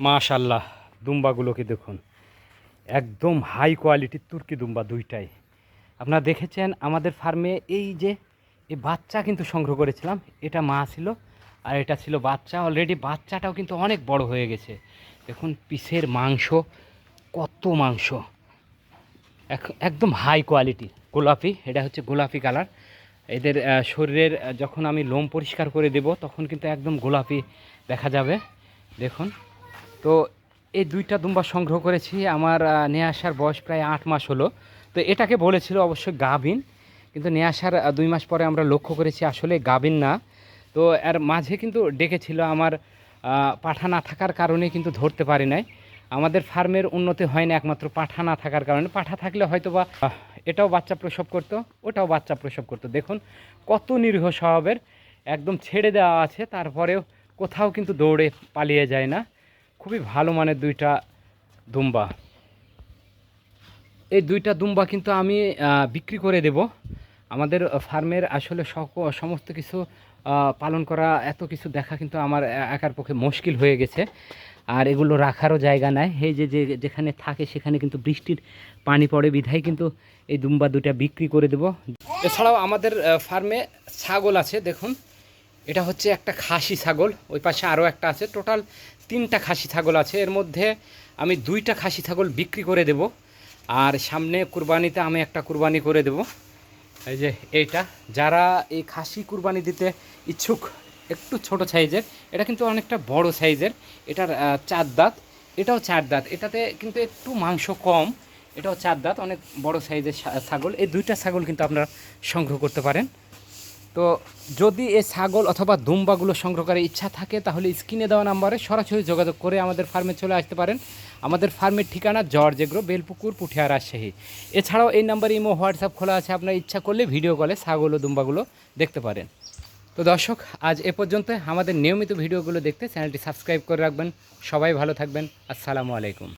মাশাল্লাহ, দুম্বাগুলোকে দেখুন। একদম হাই কোয়ালিটির তুর্কি দুম্বা দুইটাই। আপনারা দেখেছেন আমাদের ফার্মে এই যে, এই বাচ্চা কিন্তু সংগ্রহ করেছিলাম, এটা মা ছিল আর এটা ছিল বাচ্চা। অলরেডি বাচ্চাটাও কিন্তু অনেক বড় হয়ে গেছে। দেখুন পিসের মাংস, কত মাংস। এক- একদম হাই কোয়ালিটি গোলাপি, এটা হচ্ছে গোলাপি কালার এদের শরীরের যখন আমি লোম পরিষ্কার করে দেব, তখন কিন্তু একদম গোলাপি দেখা যাবে। দেখুন। তো এই দুইটা দুম্বা সংগ্রহ করেছি। আমার নিয়ে আসার বয়স প্রায় আট মাস হলো। তো এটাকে বলেছিল অবশ্যই গাভিন, কিন্তু নিয়ে আসার দুই মাস পরে আমরা লক্ষ্য করেছি আসলে গাভিন না। তো এর মাঝে কিন্তু ডেকেছিল আমার পাঠা না থাকার কারণে কিন্তু ধরতে পারি নাই। আমাদের ফার্মের উন্নতি হয় না একমাত্র পাঠা না থাকার কারণে। পাঠা থাকলে হয়তো বা এটাও বাচ্চা প্রসব করতো, ওটাও বাচ্চা প্রসব করতো। দেখুন কত নিরীহ স্বভাবের, একদম ছেড়ে দেওয়া আছে, তারপরেও কোথাও কিন্তু দৌড়ে পালিয়ে যায় না। খুবই ভালো মানের দুইটা দুম্বা। এই দুইটা দুম্বা কিন্তু আমি বিক্রি করে দেব। আমাদের ফার্মের আসলে সমস্ত কিছু পালন করা, এত কিছু দেখা কিন্তু আমার একার পক্ষে মুশকিল হয়ে গেছে। আর এগুলো রাখারও জায়গা নাই। এই যে যে, যেখানে থাকে সেখানে কিন্তু বৃষ্টির পানি পড়ে। বিধায় কিন্তু এই দুম্বা দুইটা বিক্রি করে দেব। এছাড়াও আমাদের ফার্মে ছাগল আছে, দেখুন। এটা হচ্ছে একটা খাসি ছাগল, ওই পাশে আরও একটা আছে। টোটাল তিনটা খাসি ছাগল আছে। এর মধ্যে আমি দুইটা খাসি ছাগল বিক্রি করে দেব। আর সামনে কুরবানিতে আমি একটা কুরবানি করে দেব। এই যে এইটা। যারা এই খাসি কুরবানি দিতে ইচ্ছুক, একটু ছোট সাইজের, এটা কিন্তু অনেকটা বড় সাইজের। এটার চার দাঁত। এটাও চার দাঁত। এটাতে কিন্তু একটু মাংস কম। এটাও চার দাঁত। অনেক বড় সাইজের ছাগল। এই দুইটা ছাগল কিন্তু আপনারা সংগ্রহ করতে পারেন। তো যদি এই ছাগল অথবা দুম্বাগুলো সংগ্রহ করার ইচ্ছা থাকে, তাহলে স্ক্রিনে দেওয়া নাম্বারে সরাসরি যোগাযোগ করে আমাদের ফার্মে চলে আসতে পারেন। আমাদের ফার্মের ঠিকানা জর্জ এগ্রো, বেলপুকুর, পুঠিয়া, রাজশাহী। এছাড়াও এই নাম্বারে ইমো, হোয়াটসঅ্যাপ খোলা আছে, আপনার ইচ্ছা করলে ভিডিও কলে ছাগল ও দুম্বাগুলো দেখতে পারেন। তো দর্শক, আজ এ পর্যন্ত আমাদের নিয়মিত ভিডিওগুলো দেখতে চ্যানেলটি সাবস্ক্রাইব করে রাখবেন। সবাই ভালো থাকবেন। আসসালামু আলাইকুম।